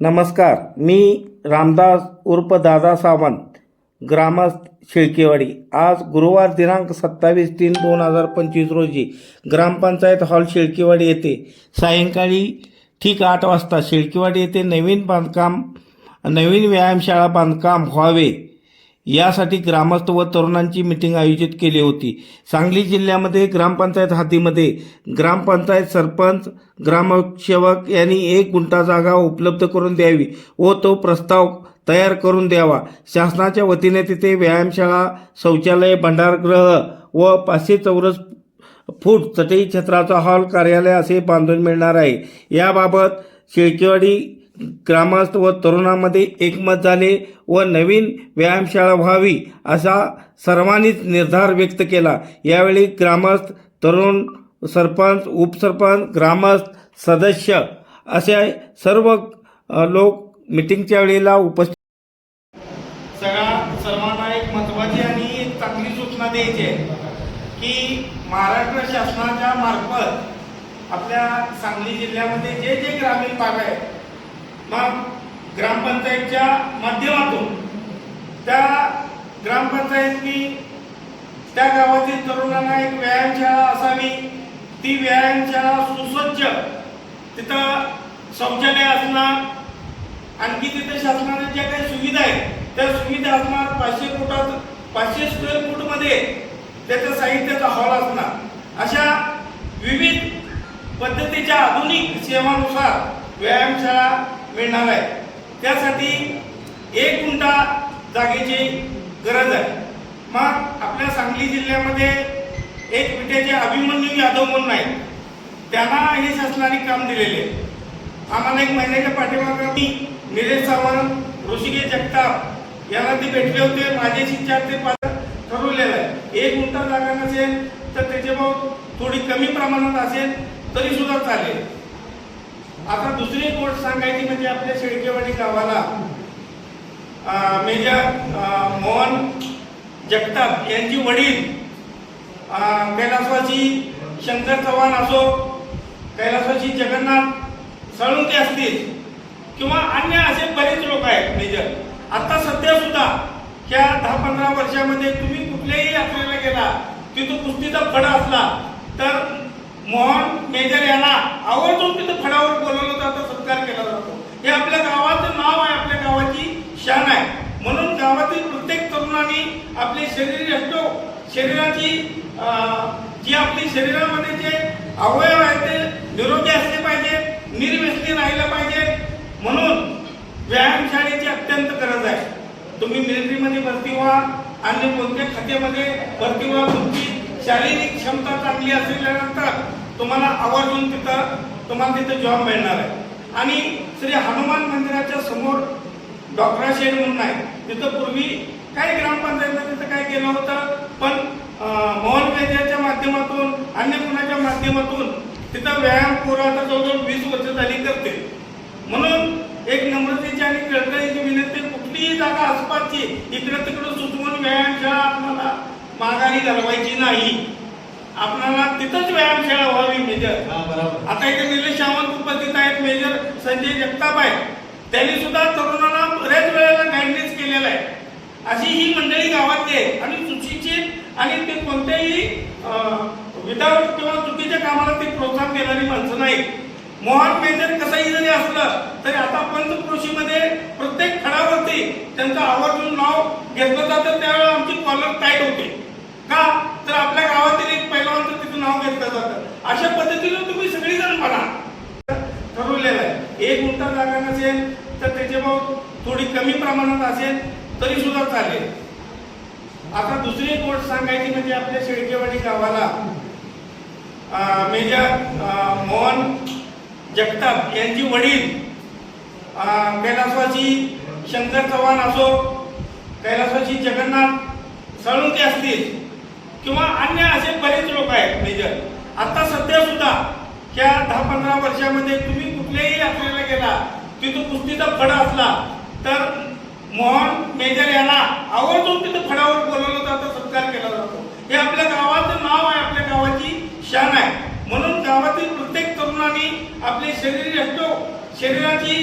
नमस्कार मी रामदास उर्फ दादा सावंत ग्रामस्थ शिळकेवाडी. आज गुरुवार दिनांक सत्तावीस तीन दोन हजार पंचवीस रोजी ग्रामपंचायत हॉल शिळकेवाडी येथे सायंकाळी ठीक आठ वाजता शिळकेवाडी येथे नवीन बांधकाम नवीन व्यायामशाळा बांधकाम व्हावे. यासाठी ग्रामस्थ व तरुणांची मिटिंग आयोजित केली होती. सांगली जिल्ह्यामध्ये ग्रामपंचायत हातीमध्ये ग्रामपंचायत सरपंच ग्रामसेवक यांनी एक गुंठा जागा उपलब्ध करून द्यावी व तो प्रस्ताव तयार करून द्यावा. शासनाच्या वतीने तिथे व्यायामशाळा शौचालय भंडारगृह व पाचशे चौरस फूट चटई छत्राचा हॉल कार्यालय असे बांधून मिळणार आहे. याबाबत शेळकेवाडी ग्रामस्थ व तरुणामध्ये एकमत झाले व नवीन व्यायामशाळा व्हावी असा सर्वांनीच निर्धार व्यक्त केला. यावेळी ग्रामस्थ तरुण सरपंच उपसरपंच ग्रामस्थ सदस्य असे सर्व लोक मिटिंगच्या वेळेला उपस्थित सगळ्या सर्वांना एक महत्वाची आणि चांगली सूचना द्यायची आहे की महाराष्ट्र शासनाच्या मार्फत आपल्या सांगली जिल्ह्यामध्ये जे जे ग्रामीण भाग आहे मग ग्रामपंचायतच्या माध्यमातून त्या ग्रामपंचायतनी त्या गावातील तरुणांना एक व्यायामशाळा असावी. ती व्यायामशाळा सुसज्ज. तिथं शौचालय असणार. आणखी तिथे शासनाने ज्या काही सुविधा आहेत त्या सुविधा असणार पाचशे फुटात पाचशे स्क्वेअर फूटमध्ये त्याचं साहित्याचा हॉल असणार. अशा विविध पद्धतीच्या आधुनिक सेवानुसार व्यायामशाळा मिळणार आहे. त्यासाठी एक गुंठा जागेची गरज आहे. मग आपल्या सांगली जिल्ह्यामध्ये एक विट्याचे अभिमन्यू यादव म्हणून आहेत. त्यांना हे शासनाने काम दिलेले आहे. आम्हाला एक महिन्याच्या पाठीमागे मी निलेश सावंत ऋषिकेश जगताप यांना ते भेटले होते. माझ्याशी चार ते पाच ठरवलेलं आहे. एक गुंठा जागा नसेल तर त्याचे भाव थोडी कमी प्रमाणात असेल तरी सुद्धा चालेल. आता दुसरी गोष्ट सांगायची म्हणजे आपल्या शेळकेवाडी गावाला मेजर मोहन जगताप यांची वडील कैलासवाची शंकर चव्हाण असो कैलासवाची जगन्नाथ सळुंके असतील किंवा अन्य असे बरेच लोक आहेत मेजर. आता सध्या सुद्धा त्या दहा पंधरा वर्षामध्ये तुम्ही कुठल्याही यात्रेला गेला तिथं कुस्तीचा फडा असला तर मोहन मेजर यांना आवर्जून तिथं फडावर बोलवलं जातं सत्कार केला जातो. हे आपल्या गावाचं नाव आहे आपल्या गावाची शान आहे. म्हणून गावातील प्रत्येक तरुणाने आपले शरीर असतो शरीराची जी आपली शरीरामध्ये जे अवयव आहेत ते निरोगी असले पाहिजे निर्व्यसनी राहिलं पाहिजे. म्हणून व्यायामशाळेची अत्यंत गरज आहे. तुम्ही मिलिटरीमध्ये भरती व्हा आणि कोणत्या खात्यामध्ये भरती व्हा तुमची शारीरिक क्षमता चांगली असल्यानंतर तुम्हाला आवर्जून तिथं तुम्हाला तिथं जॉब मिळणार आहे. आणि श्री हनुमान मंदिराच्या समोर डॉक्टरा शेड म्हणून आहे. तिथं पूर्वी काही ग्रामपंचायतनं तिथं काय केलं होतं पण मोहन वेद्याच्या माध्यमातून अन्य कुणाच्या माध्यमातून तिथं व्यायाम पोरं आता जवळजवळ वीस वर्ष झाली करते म्हणून एक नम्रतेची आणि कळकळीची विनंती कुठलीही जागा आसपासची इकडं तिकडं सुचवून व्यायामशाळा आपल्याला माघारी घालवायची नाही. आपल्याला तिथंच व्यायामशाळा व्हावी मेजर. आता इथे निलेश सावंत उपस्थित आहेत मेजर संजय जगताप आहेत. त्यांनी सुद्धा तरुणांना बऱ्याच वेळेला गायडन्स केलेला आहे. अशी ही मंडळी गावातली आहे. आणि सुशिक्षित आणि ते कोणत्याही विदाउट किंवा चुकीच्या कामाला ते प्रोत्साहन देणारी माणसं नाहीत. मोहन मेजर कसंही जरी असलं तरी आता पंचक्रोशीमध्ये प्रत्येक खडावरती त्यांचं आवर्जून नाव घेतलं जातं त्यावेळेला आमची कॉलर टाईट होते. का? तर आपल्या गावातील एक पैलवानचं तिथं नाव घेतलं जातं. अशा पद्धतीनं तुम्ही सगळीजण म्हणा ठरवलेलं आहे. एक गुंठा जागा नसेल तर त्याचे भाव थोडी कमी प्रमाणात असेल तरी सुद्धा चालेल. आता दुसरी एक गोष्ट सांगायची म्हणजे आपल्या शेळकेवाडी गावाला मेजर मोहन जगताप यांची वडील कैलासवाची शंकर चव्हाण असो कैलासवाची जगन्नाथ साळुंके असतील. किंवा अन्य असे बरेच लोक आहेत मेजर आता सध्या सुद्धा ह्या दहा पंधरा वर्षामध्ये तुम्ही कुठल्याही यात्रेला गेला तिथं कुस्तीचा फडा असला तर मोहन मेजर यांना आवर्जून तिथं फडावर बोलवलं जातं सत्कार केला जातो. हे आपल्या गावाचं नाव आहे आपल्या गावाची शान आहे. म्हणून गावातील प्रत्येक तरुणाने आपले शरीर असतो शरीराची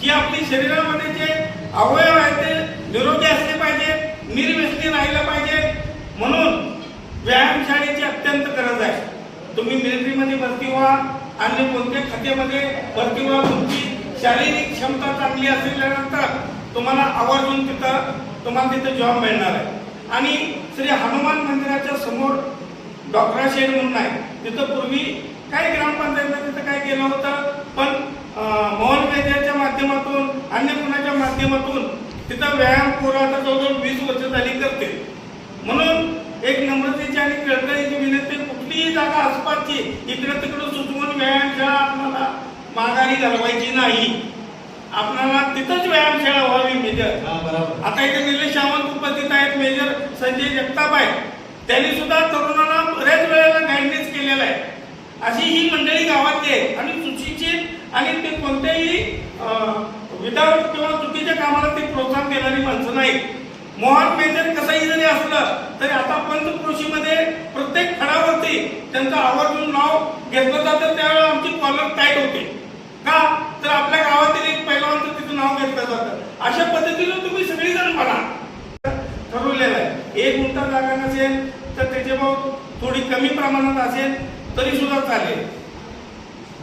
जी आपली शरीरामध्ये जे अवयव आहेत ते निरोगी असले पाहिजे निर्व्यसनी राहिलं पाहिजे म्हणून व्यायामशाळेची अत्यंत गरज आहे. तुम्ही मिलिटरीमध्ये भरती व्हा अन्य कोणत्या खात्यामध्ये भरती व्हा तुमची शारीरिक क्षमता चांगली असल्यानंतर तुम्हाला आवर्जून तिथं तुम्हाला तिथं जॉब मिळणार आहे. आणि श्री हनुमान मंदिराच्या समोर डॉक्टरा शेड म्हणून आहे. तिथं पूर्वी काय ग्रामपंचायतनं तिथं काय केलं होतं पण मोहन मेदियाच्या माध्यमातून अन्य कुणाच्या माध्यमातून तिथं व्यायाम पोरं आता जवळजवळ वीस वर्ष झाली करते म्हणून एक नम्रतेची आणि कळकळीची विनंती कुठलीही जागा आसपासची इकडे तिकडे सुचवून व्यायामशाळा आपल्याला माघारी घालवायची नाही. आपल्याला तिथंच व्यायामशाळा व्हावी मेजर. आता इथे निलेश सावंत उपस्थित आहेत मेजर संजय जगताप आहेत. त्यांनी सुद्धा तरुणांना बऱ्याच वेळेला गायडन्स केलेला आहे. अशी ही मंडळी गावातली आहे आणि सुशिक्षित आणि ते कोणत्याही विदाउट किंवा चुकीच्या कामाला ते प्रोत्साहन देणारी माणसं नाहीत. मोहन मेजर कसंही जरी असलं तरी आता पंचक्रोशीमध्ये प्रत्येक खडावरती त्यांचं आवर्जून नाव घेतलं जातं. त्यावेळेला आमची कॉलर टाईट होते. का? तर आपल्या गावातील एक पहिलवानचं तिथं नाव घेतलं जातं. अशा पद्धतीनं तुम्ही सगळीजण म्हणा. ठरवलेलं आहे. एक गुंठा जागा नसेल तर त्याचे भाव थोडी कमी प्रमाणात असेल तरी सुद्धा चालेल.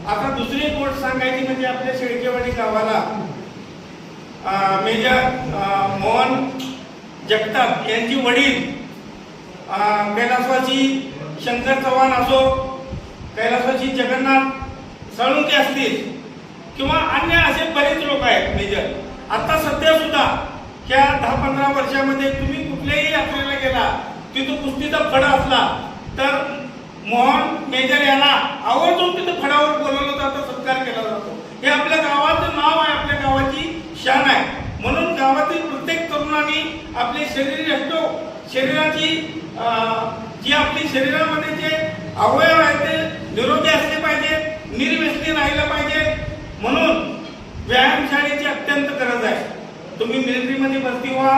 आता दुसरी एक गोष्ट सांगायची म्हणजे आपल्या शेळकेवाडी गावाला मेजर मोहन जगताप यांची वडील अं, कैलासवासी शंकर चव्हाण असो कैलासवासी जगन्नाथ साळुंके असतील किंवा अन्य असे बरेच लोक आहेत मेजर. आता सध्या सुद्धा ह्या दहा पंधरा वर्षामध्ये तुम्ही कुठल्याही यात्रेला गेला तिथं कुस्तीचा फडा असला तर मोहन मेजर यांना आवर्जून तिथं फडावर बोलवलं जातं सत्कार केला जातो. हे आपल्या गावाचं नाव आहे आपल्या गावाची शान आहे. म्हणून गावातील प्रत्येक आम्ही आपले शरीर असतो शरीराची जी आपली शरीरामध्ये जे अवयव आहेत ते निरोगी असले पाहिजे निर्व्यसनी राहिलं पाहिजे. म्हणून व्यायामशाळेची अत्यंत गरज आहे. तुम्ही मिलिटरीमध्ये भरती व्हा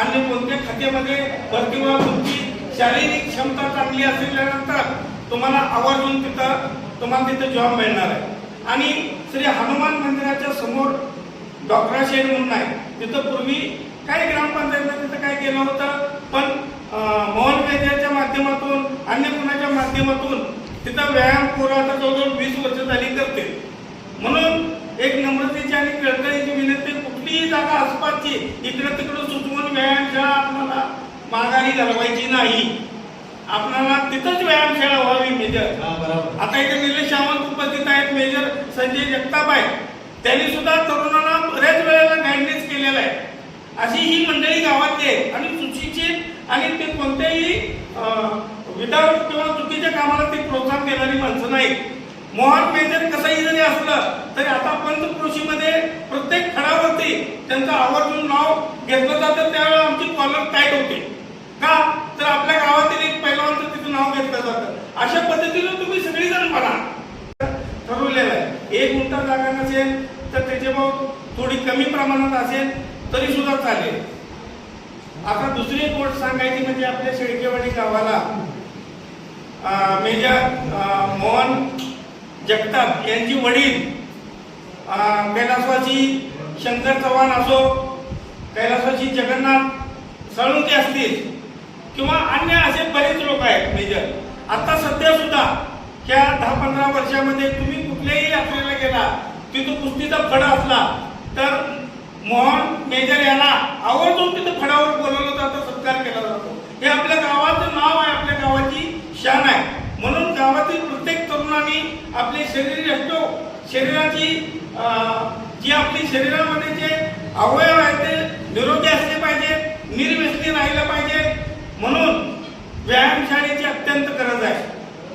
आणि कोणत्या खात्यामध्ये भरती व्हा. तुमची शारीरिक क्षमता चांगली असल्यानंतर तुम्हाला आवर्जून तिथं तुम्हाला तिथं जॉब मिळणार आहे. आणि श्री हनुमान मंदिराच्या समोर डॉक्टरा शेड म्हणून आहे. तिथं पूर्वी काय ग्रामपंचायतनं तिथं काय केलं होतं पण मोहन मेदियाच्या माध्यमातून अन्य कुणाच्या माध्यमातून तिथं व्यायाम आता जवळजवळ वीस वर्ष झाली करते. म्हणून एक नम्रतेची आणि कळकळीची विनंती कुठलीही जागा आसपासची इकडे तिकडे सुचवून व्यायामशाळा आपल्याला माघारी घालवायची नाही. आपल्याला तिथंच व्यायामशाळा व्हावी मेजर. आता इथे निलेश सावंत उपस्थित आहेत मेजर संजय जगताप आहेत. त्यांनी सुद्धा तरुणांना बऱ्याच वेळेला गायडन्स केलेला आहे. अशी ही मंडळी गावातली आहे आणि चुकीचे आणि ते कोणत्याही विदाउट किंवा चुकीच्या कामाला ते प्रोत्साहन देणारी माणसं नाहीत. मोहन मेजर कसंही जरी असलं तरी आता पंचकृषीमध्ये प्रत्येक खडावरती त्यांचं आवर्जून नाव घेतलं जातं. त्यावेळेला आमची कॉलर टाईट होते. का? तर आपल्या गावातील एक पहिलवानचं तिथं नाव घेतलं जातं. अशा पद्धतीनं तुम्ही सगळीजण म्हणा. ठरवलेलं आहे. एक गुंठा जागा नसेल तर त्याचे भाव थोडी कमी प्रमाणात असेल. तरी सुद्धा चालेल. आता दुसरी एक गोष्ट सांगायची म्हणजे आपल्या शेळकेवाडी गावाला मेजर मोहन जगताप यांची वडील कैलासवाची शंकर चव्हाण असो कैलासवाची जगन्नाथ साळुंके असतील किंवा अन्य असे बरेच लोक आहेत मेजर. आता सध्या सुद्धा ह्या दहा पंधरा वर्षामध्ये तुम्ही कुठल्याही यात्रेला गेला तिथं कुस्तीचा फडा असला तर मोहन मेजर यांना आवर्जून तिथं फडावर बोलवलं जातं सत्कार केला जातो. हे आपल्या गावाचं नाव आहे आपल्या गावाची शान आहे. म्हणून गावातील प्रत्येक तरुणांनी आपले शरीर असतो शरीराची जी आपली शरीरामध्ये जे अवयव आहेत ते निरोगी असले पाहिजे निर्व्यसनी राहिलं पाहिजे म्हणून व्यायामशाळेची अत्यंत गरज आहे.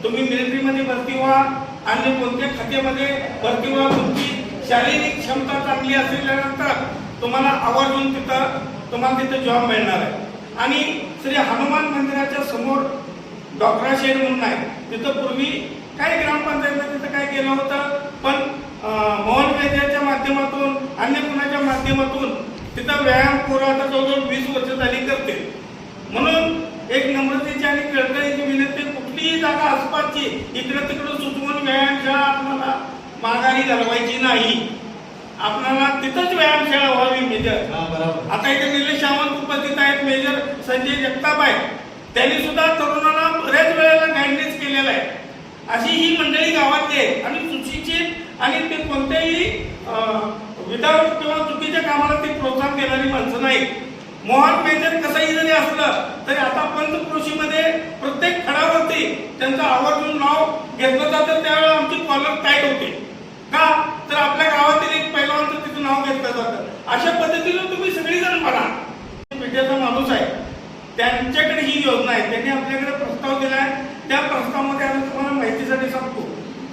तुम्ही मिलिटरीमध्ये भरती व्हा अन्य कोणत्या खात्यामध्ये भरती व्हा तुमची शारीरिक क्षमता चांगली असल्यानंतर तुम्हाला आवर्जून तिथं तुम्हाला तिथं जॉब मिळणार आहे. आणि श्री हनुमान मंदिराच्या समोर डॉक्टरा शेड म्हणून आहे. तिथं पूर्वी काय ग्रामपंचायतनं तिथं काय केलं होतं पण मोहन मेदियाच्या माध्यमातून अन्य कुणाच्या माध्यमातून तिथं व्यायाम पोरं आता जवळजवळ वीस वर्ष झाली करते. म्हणून एक नम्रतेची आणि कळकळीची विनंती कुठलीही जागा आसपासची इकडे तिकडे सुचवून व्यायामशाळा आपल्याला माघारी घालवायची नाही. आपल्याला तिथंच व्यायामशाळा व्हावी मेजर. हा आता इथे निलेश सावंत उपस्थित आहेत मेजर संजय जगताप आहेत. त्यांनी सुद्धा तरुणांना बऱ्याच वेळेला गायडन्स केलेलं आहे. अशी ही मंडळी गावातली आहे आणि सुशिक्षित आणि ते कोणत्याही विदाऊट किंवा चुकीच्या कामाला ते प्रोत्साहन देणारी माणसं नाहीत. मोहन मेजर कसंही जरी असलं तरी आता पंचक्रोशीमध्ये प्रत्येक खडावरती त्यांचं आवर्जून नाव घेतलं जातं त्यावेळेला आमची कॉलर टाईट होते. का? तर आपल्या गावातील एक पैलवानचं तिथं नाव घेतलं जातं. अशा पद्धतीनं तुम्ही सगळीजण म्हणा. पीठाचा माणूस आहे. त्यांच्याकडे ही योजना आहे. त्यांनी आपल्याकडे प्रस्ताव दिला आहे त्या प्रस्तावामध्ये आम्ही तुम्हाला माहितीसाठी सांगतो.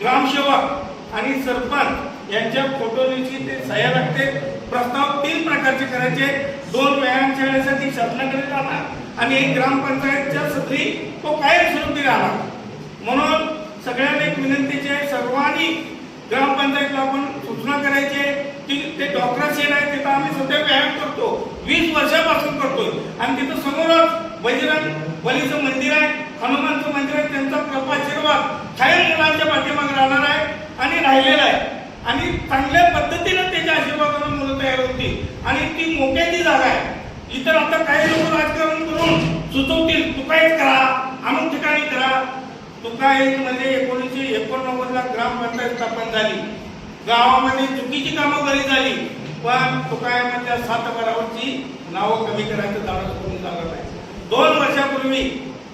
ग्रामसेवक आणि सरपंच यांच्या फोटोची ते सह्या लागते. प्रस्ताव तीन प्रकारचे करायचे. दोन व्यायामशाळेसाठी शासनाकडे राहणार आणि एक ग्रामपंचायतच्या सदरी तो कायमस्वरूपी राहणार. म्हणून सगळ्यांना एक विनंतीची आहे. सर्वांनी ग्रामपंचायतीला आपण सूचना करायची आहे की ते डॉक्टर शेड आहे तिथं आम्ही सध्या व्यायाम करतो. वीस वर्षापासून करतोय. आणि तिथं समोरच बजरंग बलीचं मंदिर आहे हनुमानचं मंदिर आहे त्यांचा कृपाशीर्वाद कायम मुलांच्या पाठीमागे राहणार आहे आणि राहिलेला आहे. आणि चांगल्या पद्धतीनं त्याच्या आशीर्वादानं मुलं तयार होती. आणि ती मोक्याची जागा आहे. इतर आता काही लोक राजकारण करून सुचवतील तू काहीच करा अमुक ठिकाणी करा तुका एक एकोणीसशे एकोणनव्वदला ग्रामपंचायत स्थापन झाली. गावामध्ये चुकीची कामं बरी झाली पण तुकायामधल्या सात बरावरची नावं कमी करायचं दावा करून झालं नाही दोन वर्षापूर्वी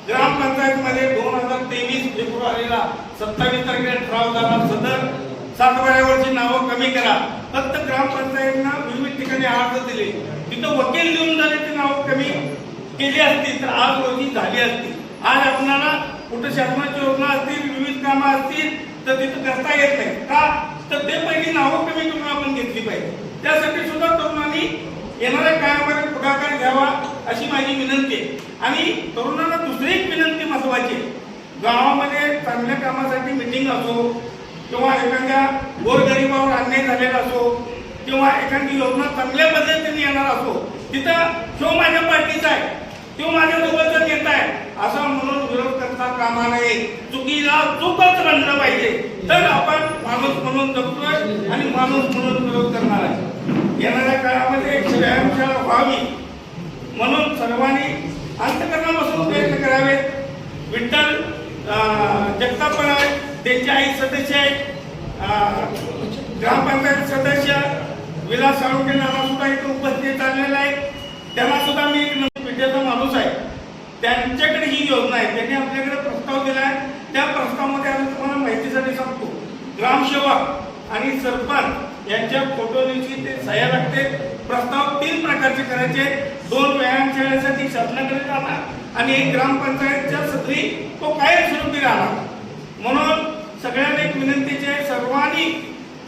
ग्रामपंचायतमध्ये दोन हजार तेवीस फेब्रुवारीला सत्तावीस तारखेला ठराव झाला. सदर सातबाऱ्यावरची नावं कमी करा. फक्त ग्रामपंचायतनं विविध ठिकाणी अर्ज दिले. तिथं वकील देऊन झाले ते नावं कमी केली असती तर आज रोजी झाली असती. आज आपणाला कुठं शासनाची योजना असतील विविध कामं असतील तर तिथं करता येत नाही. का? तर ते पहिली नावं कमी करून आपण घेतली पाहिजे. त्यासाठी सुद्धा तरुणांनी येणाऱ्या काळामध्ये पुढाकार घ्यावा अशी माझी विनंती आहे. आणि तरुणांना दुसरी एक विनंती महत्वाची आहे. गावामध्ये चांगल्या कामासाठी मिटिंग असो किंवा एखाद्या गोरगरिबावर अन्याय झालेला असो किंवा एखादी योजना चांगल्या पद्धतीने येणार असो तिथं शो माझ्या पार्टीचा आहे तो माझ्या सोबतचा नेता आहे असं म्हणून विरोध करता कामा नये चुकीला रंगलं पाहिजे. तर आपण माणूस म्हणून जगतोय आणि माणूस म्हणून विरोध करणार आहे. येणाऱ्या काळामध्ये एक व्यायामशाळा व्हावी. म्हणून सर्वांनी अंतकरणापासून प्रयत्न करावेत विठ्ठल अं, जगताप आहे आई सदस्य आहेत. ग्रामपंचायत सदस्य विलास साळुंके नाना सुद्धा इथे उपस्थित झालेला आहे त्यांना सुद्धा मी एक विद्याचा माणूस आहे. त्यांच्याकडे ही योजना आहे. त्यांनी आपल्याकडे प्रस्ताव दिला आहे त्या प्रस्तावामध्ये आम्ही तुम्हाला माहितीसाठी सांगतो. ग्रामसेवक आणि सरपंच यांच्या फोटोची ते सह्या लागते. प्रस्ताव तीन प्रकारचे करायचे. दोन व्यायामशाळेसाठी शासनाकडे राहणार आणि एक ग्रामपंचायतच्या सदरी तो कायमस्वरूपी राहणार. म्हणून सगळ्यांना एक विनंतीची आहे सर्वांनी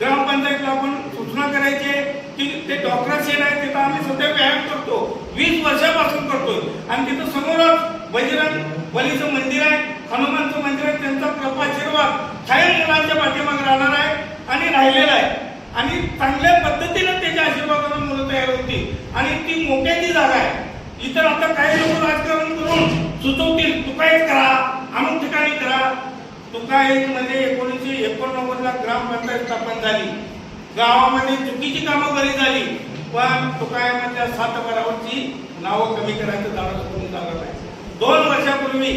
ग्रामपंचायतला आपण सूचना करायची आहे की ते डॉक्टर शेड आहे तिथं आम्ही सध्या व्यायाम करतो. वीस वर्षापासून करतोय. आणि तिथं समोरच बजरंग बलीचं मंदिर आहे हनुमानचं मंदिर आहे त्यांचा कृपाशीर्वाद कायम मुलांच्या पाठीमागे राहणार आहे आणि राहिलेला आहे. आणि चांगल्या पद्धतीनं त्याच्या आशीर्वादानं मुलं तयार होती. आणि ती मोक्याची जागा आहे. इतर आता काही लोक राजकारण करून सुचवतील तुका एक करा अमुक ठिकाणी करा. तुका एक म्हणजे एकोणीसशे एकोणनव्वदला ग्रामपंचायत स्थापन झाली. गावामध्ये चुकीची कामं बरी झाली. पण तुकायामधल्या सात बारावरची नावं कमी करायचं दावा करून झालं नाही दोन वर्षापूर्वी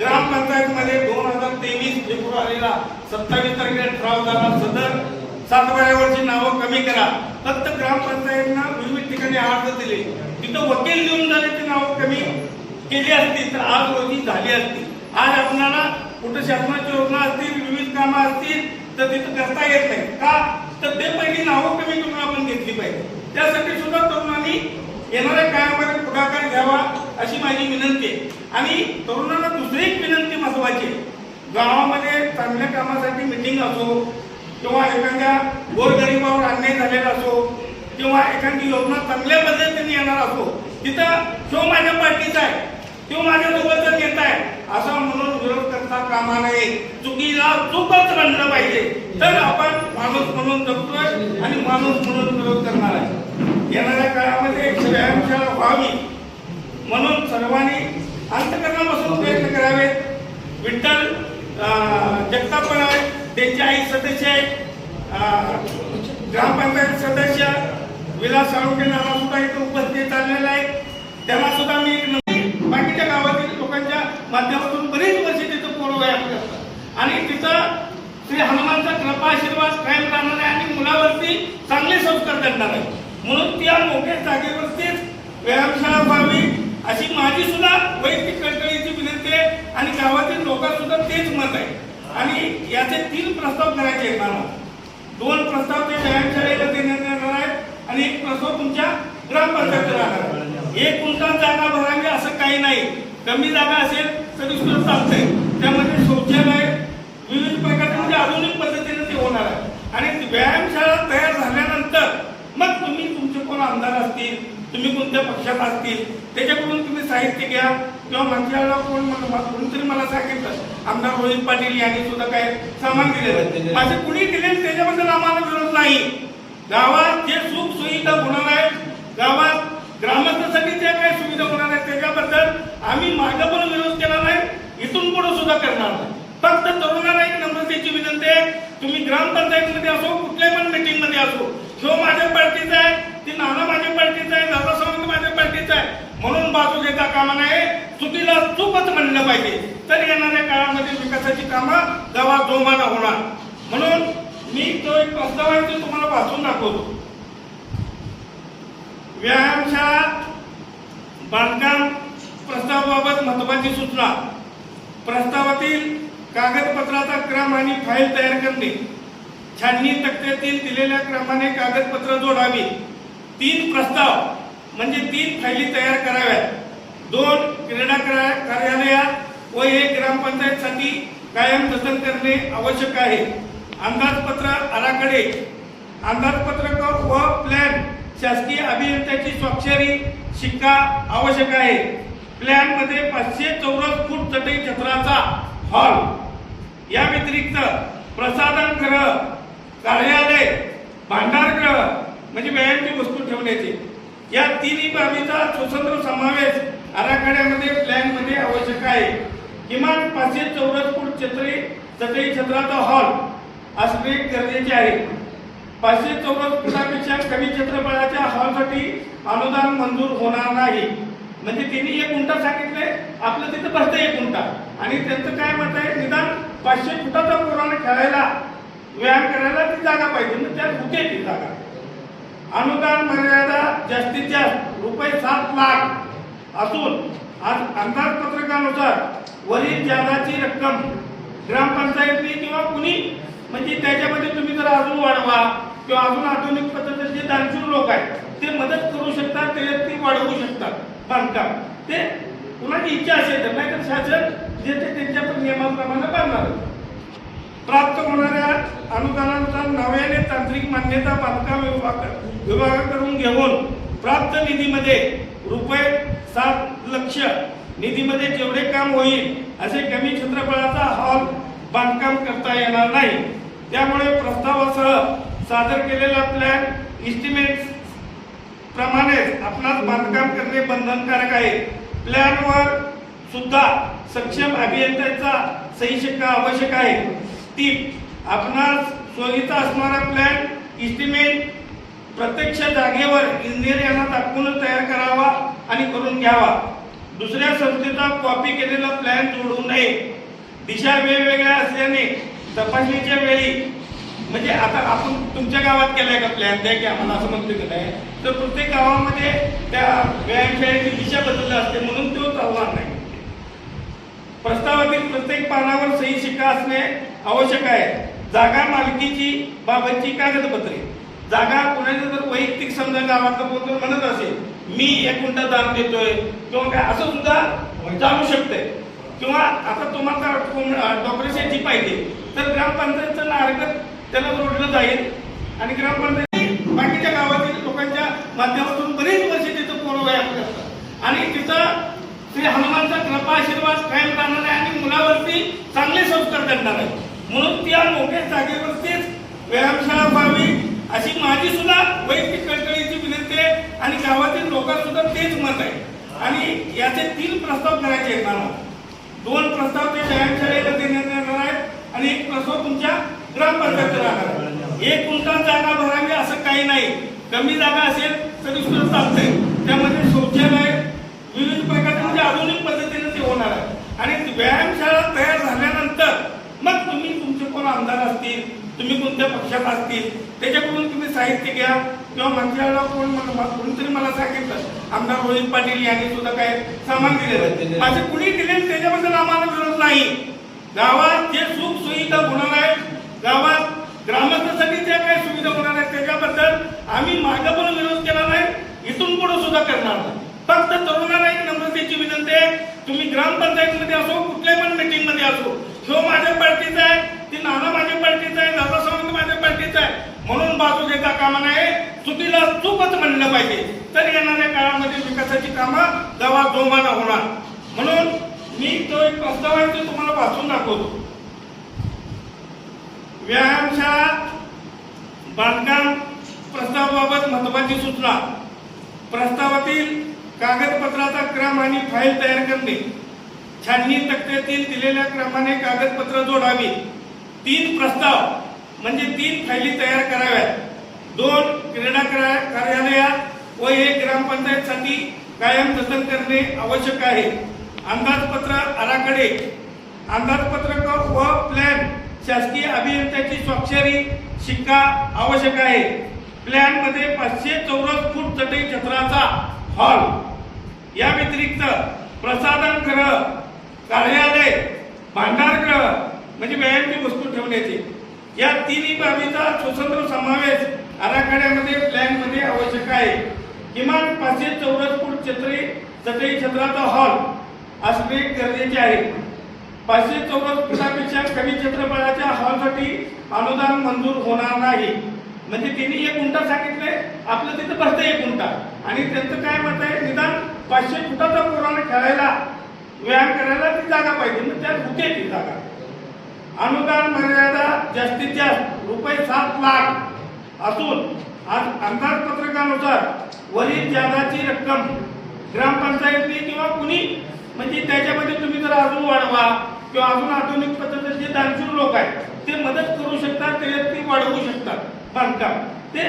ग्रामपंचायतमध्ये दोन हजार तेवीस फेब्रुवारीला सत्तावीस तारखेला ठराव झाला. सदर सातबाऱ्यावरची नावं कमी करा. फक्त ग्रामपंचायतनं विविध ठिकाणी अर्ज दिले. तिथं वकील देऊन झाले ते नावं कमी केली असती तर आज रोजी झाली असती. आज आपणाला कुठं शासनाची योजना असतील विविध कामं असतील तर तिथं करता येत नाही. का? तर ते पहिली नावं कमी करून आपण घेतली पाहिजे. त्यासाठी सुद्धा तरुणांनी येणाऱ्या काळामध्ये पुढाकार घ्यावा अशी माझी विनंती आहे. आणि तरुणांना दुसरी एक विनंती महत्वाची आहे. गावामध्ये चांगल्या कामासाठी मिटिंग असो किंवा एखाद्या गोरगरिबावर अन्याय झालेला असो किंवा एखादी योजना चांगल्या पद्धतीने येणार असो तिथं शो माझ्या पार्टीचा आहे तो माझ्या सोबतचा नेता आहे. असं म्हणून विरोध करता कामा नये. चुकीला चुकच म्हणलं पाहिजे. तर आपण माणूस म्हणून जगतोय आणि माणूस म्हणून विरोध करणार आहे. येणाऱ्या काळामध्ये व्यायामशाळा व्हावी. म्हणून सर्वांनी अंतकरणापासून प्रयत्न करावेत. विठ्ठल अं, जगताप आहे त्यांची आई सदस्य आहेत. ग्रामपंचायत सदस्य. विलास साळुंके नाना सुद्धा इथे उपस्थित चाललेला आहे त्यांना सुद्धा मी एक नवीन बाकीच्या गावातील लोकांच्या माध्यमातून बरीच वर्ष तिथं पोरं व्यायाम करतात आणि तिथं श्री हनुमानचा कृपा आशीर्वाद कायम राहणार आहे आणि मुलावरती चांगले संस्कार करणार आहे. म्हणून त्या मोठ्या जागेवरतीच व्यायामशाळा व्हावी अशी माझी सुद्धा वैयक्तिक कळकळीची विनंती आहे. आणि गावातील लोकांसुद्धा तेच मत आहे. आणि याचे तीन प्रस्ताव करायचे आहेत मला. दोन प्रस्ताव ते व्यायामशाळेला देण्यात येणार आहेत आणि एक प्रस्ताव तुमच्या ग्रामपंचायतीला राहणार एक गुंठा जागा भरावी असं काही नाही. कमी जागा असेल तरी सुद्धा चालतंय. त्यामध्ये शौचालय विविध प्रकारचे म्हणजे आधुनिक पद्धतीने ते होणार आहे. आणि व्यायामशाळा तयार झाल्यानंतर मग तुम्ही तुमचे कोण आमदार असतील तुम्ही कोणत्या पक्षात असतील त्याच्याकडून तुम्ही साहित्य घ्या. किंवा मागच्या कोण कोणतरी मला सांगितलं आमदार रोहित पाटील यांनी सुद्धा काय सामान दिलेलं माझे कुणी दिले त्याच्याबद्दल आम्हाला विरोध नाही. गावात जे सुख सुविधा होणार आहेत गावात ग्रामस्थांसाठी ज्या काही सुविधा होणार आहेत त्याच्याबद्दल आम्ही मागं पण विरोध केला नाही इथून पुढे सुद्धा करणार नाही. फक्त तरुणांना एक नम्रतेची विनंती आहे तुम्ही ग्रामपंचायतीमध्ये असो कुठल्याही पण मीटिंगमध्ये असो जो माझ्या पार्टीचा आहे ती नाना माझ्या पार्टीचा आहे दादा सावंत माझ्या पार्टीचा आहे म्हणून बाजू घेता कामा नाही चुकीला चूकच म्हणलं पाहिजे. तर येणाऱ्या काळामध्ये विकासाची कामं गावात जोमानं होणार. म्हणून मी तो एक प्रस्ताव आहे तो तुम्हाला वाचून दाखवतो. व्यायामशाळा बांधकाम प्रस्तावाबाबत महत्वाची सूचना. प्रस्तावातील कागदपत्राचा क्रम आणि फाईल तयार करणे. छाननी तक्त्यातील दिलेल्या क्रमाने कागदपत्र जोडावी. तीन प्रस्ताव म्हणजे तीन फायली तयार कराव्यात. दोन क्रीडा क्रा- कार्यालयात व एक ग्रामपंचायतसाठी कायम जतन करणे आवश्यक आहे. अंदाजपत्र आराखडे. अंदाजपत्रक व प्लॅन शासकीय अभियंत्याची स्वाक्षरी शिक्का आवश्यक आहे. प्लॅनमध्ये पाचशे चौरस फूट चटई छत्राचा हॉल या व्यतिरिक्त प्रसाधन ग्रह कार्यालय भांडारगृह म्हणजे व्यायामची वस्तू ठेवण्याची. या तिन्ही बाबीचा स्वतंत्र समावेश आराखड्यामध्ये प्लॅनमध्ये आवश्यक आहे. किमान पाचशे चौरस फूट छत्री चटई छत्राचा हॉल असणे गरजेचे आहे. पाचशे चौरस फुटापेक्षा कमी क्षेत्रफळाच्या हॉलसाठी अनुदान मंजूर होणार नाही. म्हणजे त्यांनी एक गुंठा सांगितले आपलं तिथं बसतं एक गुंठा आणि त्यांचं काय मत आहे? निदान पाचशे फुटाचा पोराने खेळायला व्यायाम करायला ती जागा पाहिजे. मग त्यात होते ती जागा. अनुदान मर्यादा जास्तीत जास्त रुपये सात लाख असून आज अंदाजपत्रकानुसार वरील जादाची रक्कम ग्रामपंचायती किंवा कुणी म्हणजे त्याच्यामध्ये तुम्ही जर अजून वाढवा किंवा अजून आधुनिक पद्धतीचे जे दानशूर लोक आहेत ते मदत करू शकतात ते ती वाढवू शकतात बांधकाम. ते कुणाची इच्छा असेल तर नाही तर शासन जे ते त्यांच्या पण नियमाप्रमाणे बांधणार प्राप्त होणाऱ्या अनुदानानुसार नव्याने तांत्रिक मान्यता बांधकाम विभाग विभागाकडून घेऊन प्राप्त निधीमध्ये रुपये सात लक्ष निधीमध्ये जेवढे काम होईल असे कमी क्षेत्रफळाचा हॉल बांधकाम करता येणार नाही. त्यामुळे प्रस्तावासह सादर केलेला प्लॅन इस्टिमेट प्रमाणेच आपणास बांधकाम करणे बंधनकारक आहे. प्लॅनवर सुद्धा सक्षम अभियंत्याचा सही शिक्का आवश्यक आहे. ती आपणास सोयीचा असणारा प्लॅन इस्टिमेट प्रत्यक्ष जागेवर इंजिनियर यांना दाखवून तयार करावा आणि करून घ्यावा. दुसऱ्या संस्थेचा कॉपी केलेला प्लॅन जोडू नये. दिशा वेगवेगळ्या असल्याने तपासणीच्या वेळी म्हणजे आता आपण तुमच्या गावात केलाय का प्लॅन द्या की आम्हाला असं म्हणतो की नाही. तर प्रत्येक गावामध्ये त्या व्यायामशाळेची दिशा बदलली असते म्हणून तो चालणार नाही. प्रस्तावातील प्रत्येक पानावर सही शिक्का असणे आवश्यक आहे. जागा मालकीची बाबतची कागदपत्रे. जागा कुणाच्या जर वैयक्तिक समजा गावातलं कोणतं म्हणत असेल मी एक गुंठा दान देतोय किंवा काय असं सुद्धा जाणू शकते किंवा आता तुम्हाला डॉक्टरसाठी पाहिजे तर ग्रामपंचायतचं नागरिक त्याला जोडलं जाईल. आणि ग्रामपंचायत बाकीच्या गावातील लोकांच्या माध्यमातून बरेच वर्ष तिथं पोरं व्यायाम करतात. आणि तिथं श्री हनुमानचा कृपा आशीर्वाद कायम राहणार आहे आणि मुलावरती चांगले संस्कार करणार आहे. म्हणून त्या मोठ्या जागेवरतीच व्यायामशाळा व्हावी अशी माझी सुद्धा वैयक्तिक कळकळीची विनंती आहे. आणि गावातील लोकांसुद्धा तेच मत आहे. आणि याचे तीन प्रस्ताव करायचे आहेत मला. दोन प्रस्ताव ते व्यायामशाळेला देण्यात येणार आहेत. आणि एक प्रस्ताव तुमच्या ग्रामपंचायत राहणार. एक कुंटल जागा भरावी असं काही नाही. कमी जागा असेल तरी सुद्धा चालतंय. त्यामध्ये शौचालय विविध प्रकारचे म्हणजे आधुनिक पद्धतीने ते होणार आहे. आणि व्यायामशाळा तयार झाल्यानंतर मग तुम्ही तुमचे कोण आमदार असतील तुम्ही कोणत्या पक्षात असतील त्याच्याकडून तुम्ही साहित्य घ्या. किंवा मंत्र्याला कोण कोणीतरी मला सांगितलं. आमदार रोहित पाटील यांनी सुद्धा काय सामान दिलेलं माझे कुणी दिले त्याच्याबद्दल आम्हाला विरोध नाही. गावात जे सुख सुविधा होणार आहे गावात ग्रामस्थांसाठी ज्या काही सुविधा होणार आहेत त्याच्याबद्दल आम्ही मागे पण विरोध केला नाही इथून पुढे सुद्धा करणार नाही. फक्त तरुणांना एक नम्रतेची विनंती आहे तुम्ही ग्रामपंचायतीमध्ये असो कुठल्याही पण मीटिंगमध्ये असो ह्यो माझ्या पार्टीचा आहे ती नाना माझ्या पार्टीचा आहे दादा सावंत माझ्या पार्टीचा आहे म्हणून बाजू देता कामा नाही चुकीला चूकच म्हणलं पाहिजे. तर येणाऱ्या काळामध्ये विकासाची कामं गावात जोमानं होणार. म्हणून मी तो एक प्रस्ताव आहे तो तुम्हाला वाचून दाखवतो. व्यायामशाळा बांधकाम प्रस्तावाबाबत महत्वाची सूचना. प्रस्तावातील कागदपत्राचा क्रम आणि फाईल तयार करणे. छाननी तक्त्यातील दिलेल्या क्रमाने कागदपत्र जोडावी. तीन प्रस्ताव म्हणजे तीन फायली तयार कराव्यात. दोन क्रीडा कार्यालयात व एक ग्रामपंचायतसाठी कायम जतन करणे आवश्यक आहे. अंदाजपत्र आराखडे. अंदाजपत्रक व प्लॅन शासकीय अभियंत्याची स्वाक्षरी शिक्का आवश्यक आहे. प्लॅनमध्ये पाचशे चौरस फूट चटई छत्राचा हॉल या व्यतिरिक्त प्रसाधन ग्रह कार्यालय भांडारगृह म्हणजे व्यायामची वस्तू ठेवण्याची या तिन्ही बाबीचा स्वतंत्र समावेश आराखड्यामध्ये प्लॅनमध्ये आवश्यक आहे. किमान पाचशे चौरस फूट छत्री चटई छत्राचा हॉल असणे गरजेचे आहे. पाचशे चौरस फुटापेक्षा कमी क्षेत्रफळाच्या हॉलसाठी अनुदान मंजूर होणार नाही. म्हणजे त्यांनी एक गुंठा सांगितले आपलं तिथं भरतं एक गुंठा. आणि त्यांचं काय मत आहे? निदान पाचशे फुटाचा पोराने खेळायला व्यायाम करायला ती जागा पाहिजे. मग त्यात होते ती जागा. अनुदान मर्यादा जास्तीत जास्त रुपये सात लाख असून आज अंदाजपत्रकानुसार वरील जादाची रक्कम ग्रामपंचायतनी किंवा कुणी म्हणजे त्याच्यामध्ये तुम्ही जर अजून वाढवा किंवा अजून आधुनिक पद्धतीचे जे दानशूर लोक आहेत ते मदत करू शकतात ते ते वाढवू शकतात बांधकाम. ते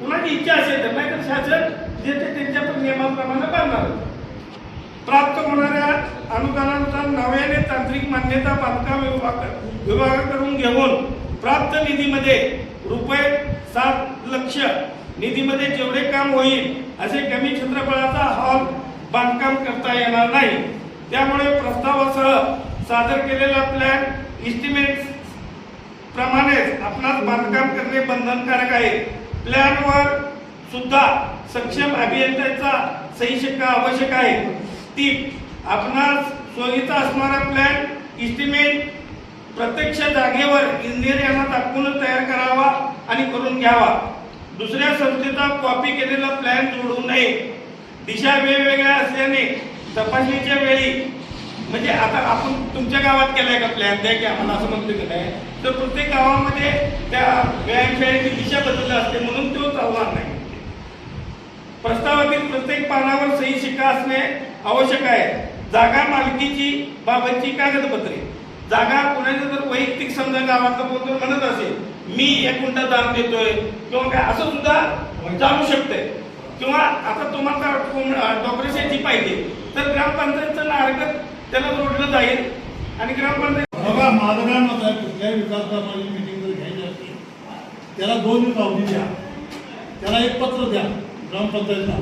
कुणाची इच्छा असेल तर नाहीतर शासन जे ते त्यांच्या नियमाप्रमाणे बांधणार प्राप्त होणाऱ्या अनुदानानुसार नव्याने तांत्रिक मान्यता बांधकाम विभाग विभागाकडून घेऊन प्राप्त निधीमध्ये रुपये सात लक्ष निधीमध्ये जेवढे काम होईल असे कमी क्षेत्रफळाचा हॉल बांधकाम करता येणार नाही. त्यामुळे प्रस्तावासह सादर केलेला प्लॅन इस्टिमेट प्रमाणेच आपणास बांधकाम करणे बंधनकारक आहे. प्लॅनवर सुद्धा सक्षम अभियंत्याचा सही शिक्का आवश्यक आहे. ती आपणास सोयीचा असणारा प्लॅन इस्टिमेट प्रत्यक्ष जागेवर इंजिनियर यांना दाखवून तयार करावा आणि करून घ्यावा. दुसऱ्या संस्थेचा कॉपी केलेला प्लॅन जोडू नये. दिशा वेगवेगळ्या असल्याने तपासणीच्या वेळी म्हणजे आता आपण तुमच्या गावात केलाय का प्लॅन द्या की आम्हाला असं म्हणतो की नाही. तर प्रत्येक गावामध्ये त्या व्यायामशाळेची दिशा बदलली असते म्हणून तो चालणार नाही. प्रस्तावातील प्रत्येक पानावर सही शिक्का असणे आवश्यक आहे. जागा मालकीची बाबतची कागदपत्रे. जागा कुणाच्या जर वैयक्तिक समजा गावातलं कोण म्हणत असेल मी एक गुंठा दान देतोय किंवा काय असं सुद्धा जाणू शकतंय. किंवा आता तुम्हाला डॉक्टरशाची पाहिजे तर ग्रामपंचायतचं नारकत त्याला जोडलं जाईल. आणि ग्रामपंचायत बघा माझं काय मत आहे कुठल्याही विकास कामाची मिटिंग जर घ्यायची असली त्याला दोन दिवस अवधी द्या. त्याला एक पत्र द्या ग्रामपंचायतला.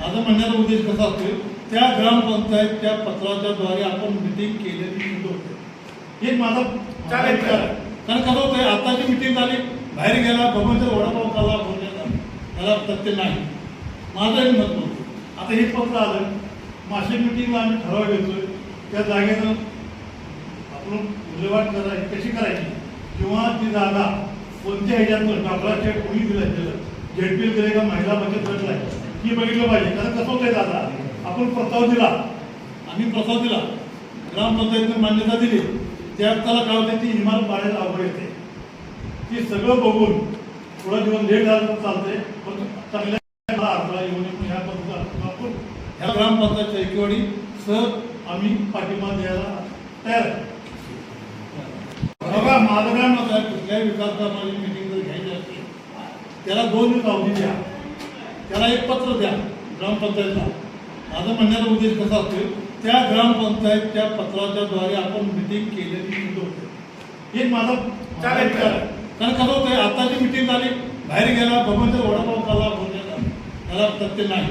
माझं म्हणण्याचा उद्देश कसा असतो त्या ग्रामपंचायतच्या पत्राच्या द्वारे आपण मिटिंग केलेली होते. हे माझा चालेल. विचार आहे. कारण कसं होतंय आताची मिटिंग झाली बाहेर गेला बघून वडापाव खाल्ला बोलण्याचा त्याला तथ्य नाही. माझंही मत नव्हतं आता हे पत्र आलं मासिक मिटिंगला आम्ही ठराव घेतोय. त्या जागेनं आपण विल्हेवाट करायची कशी करायची? किंवा ती जागा कोणत्या ह्याच्यातून? डॉक्टराच्या कोणी दिलं दिलं झेडपील दिले का महिला बचत गटला? ही बघितलं पाहिजे. कारण कसं होतंय दादा आपण प्रस्ताव दिला. आम्ही प्रस्ताव दिला. ग्रामपंचायतीने मान्यता दिली. त्या त्याला काय होते ती इमारत पाडायला अवघड येते. ती सगळं बघून थोडं दिवस लेट झालं तर चालतंय. पण चांगल्या अडथळा येऊन ह्या पद्धतीचा ह्या ग्रामपंचायतच्या एकेवाडी सह आम्ही पाठिंबा द्यायला तयार आहे. बघा माझं काय मत आहे कुठल्याही विकास कामाची मिटिंग जर घ्यायची असली त्याला दोन दिवस अवधी द्या. त्याला एक पत्र द्या ग्रामपंचायतला. माझं म्हणण्याचा उद्देश कसा असतो त्या ग्रामपंचायतच्या पत्राच्या द्वारे आपण मिटिंग केलेली होते. एक माझा चालेल. विचार आहे. कारण कसं होतंय आताची मिटिंग झाली बाहेर गेला भगवंत वडापाव खाला बोलण्याचा. त्याला तथ्य नाही.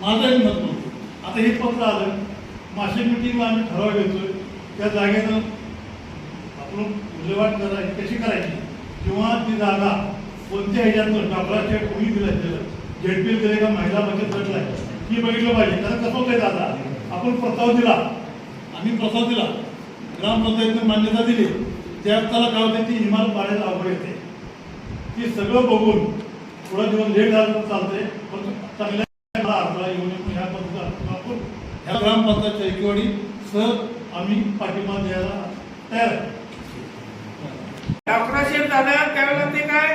माझं एक मत होतं. आता हे पत्र आलं मासिक मिटिंगला आम्ही ठराव घेतोय. त्या जागेनं आपण विल्हेवाट करा कशी करायची? किंवा ती जागा कोणत्या ह्याच्यातनं डॉक्टराच्या कोणी दिलं दिलं झेडपी दिले का महिला बचत गटला? आहे ही बघितलं पाहिजे. कारण कसं होतंय दादा आपण प्रस्ताव दिला. आम्ही प्रस्ताव दिला. ग्रामपंचायतीने मान्यता दिली. त्यात त्याला काय होते ती इमारत पाडायला अवघड येते ती. सगळं बघून थोडा दिवस लेट झालं चालते पण चांगल्या अडथळा येऊन ह्या ग्रामपंचायत चैकीवाडी सह आम्ही पाठिंबा द्यायला तयार अकराशे झाल्या त्यावेळेला ते काय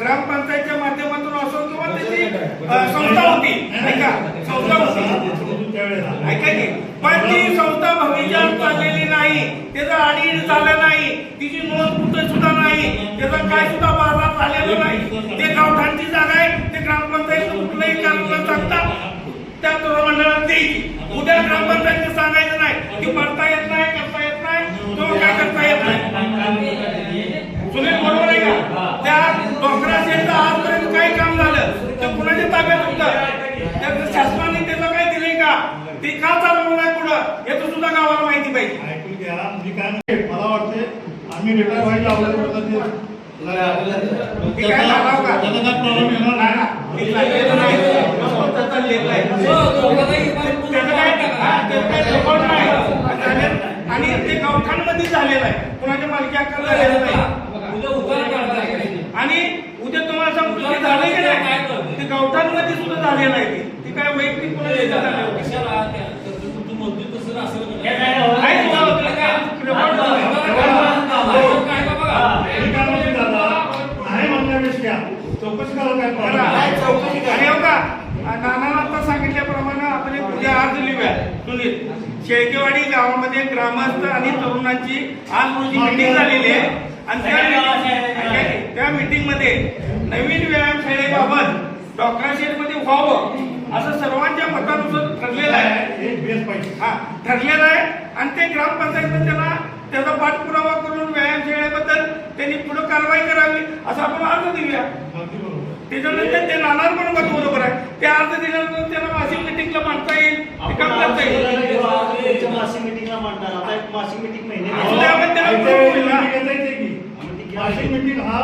ग्रामपंचायतच्या माध्यमातून असो किंवा त्याची संस्था होती. ऐका संस्था होती. त्यावेळेला ऐका की पण ती संस्था भविष्यात चाललेली नाही. त्याचा अडीड झाला नाही. तिची नोंद कुठे सुद्धा नाही. त्याचा काय सुद्धा बाजार झालेला नाही. ते गावठाणची जागा आहे. ते ग्रामपंचायत कुठलंही कामाला सांगता त्या तोरण मंडळात द्यायची. उद्या ग्रामपंचायत सांगायचं नाही की भरता येत नाही करता येत नाही किंवा काय करता येत नाही. सुनील बरोबर आहे का? त्या डॉक्टरा शेठचं आजपर्यंत काय काम झालं. ते कुणाच्या ताब्यात होतं? त्याचं शासनाने त्याचं काय दिलंय का? ते का चालवलं नाही पुढं? याचं सुद्धा गावाला माहिती पाहिजे. ऐकून घ्या. मी काय म्हणते, मला वाटते आम्ही रिटायर व्हायला अगोदर होतं ते- काय प्रॉब्लेम नाही. आणि उद्या तुम्हाला सांगतो ते झालंय की नाही? ते गावठाणमध्ये सुद्धा झालेलं आहे ते. काय वैयक्तिक इथं झालं. नाही. आहे तुम्हाला तुला काय रेकॉर्ड झालंय. मी काय म्हणते दादा नाही म्हणण्यापेक्षा चौकशी करायला काय करा. प्रॉब्लेम आणि हो का नानानं आता सांगितल्याप्रमाणे आपण एक उद्या सुनील शेळकेवाडी गावामध्ये ग्रामस्थ आणि तरुणांची आज रोजी मिटिंग झालेली आहे. आणि त्या meeting- त्या मीटिंगमध्ये नवीन व्यायामशाळेबाबत डॉक्टरमध्ये व्हावं असं सर्वांच्या मतानुसार ठरलेलं आहे. एक बेस पाहिजे. हा ठरलेलं आहे. आणि ते ग्रामपंचायत त्याला त्याचा पाठपुरावा करून व्यायामशाळेबद्दल त्यांनी पुढे कारवाई करावी असं आपण अर्ज देऊया. अगदी बरोबर. त्याच्यानंतर ते नाणार पण बरोबर आहे. ते अर्ज दिल्यानंतर त्याला मासिक मिटिंगला मांडता येईल. काम करता येईल. मासिक मिटिंगला मांडणार. आता एक मासिक मिटिंग महिने मासिक मिटिंग हा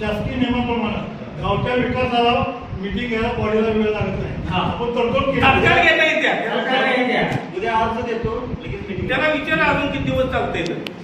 शासकीय नियमाप्रमाणे. गावच्या विकासाला मिटिंग घ्यायला बॉडीला वेळ लागत नाही. हा. आपण तात्काळ घेता येत्या. उद्या अर्ज देतो लगेच त्याला विचारा अजून किती दिवस चालतंय